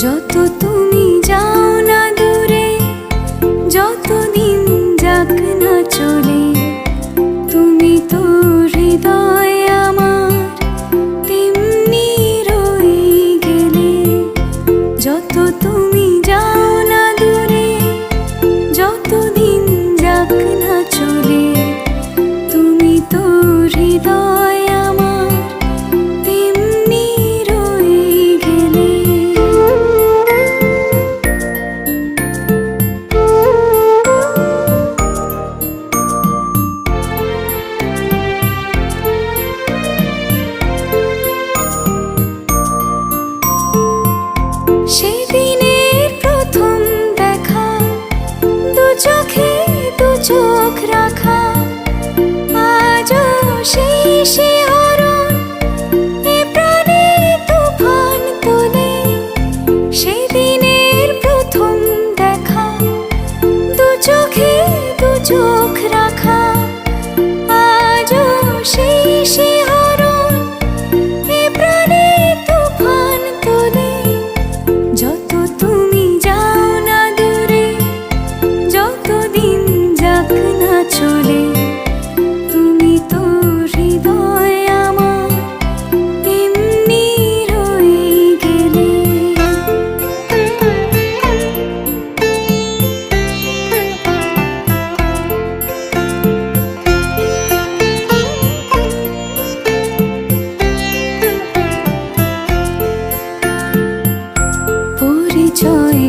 যত তুমি যাও না দূরে যতদিন যাক না চলে, তুমি তো হৃদয় আমার, তেমনি রয়ে গেলে। যত তুমি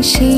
心。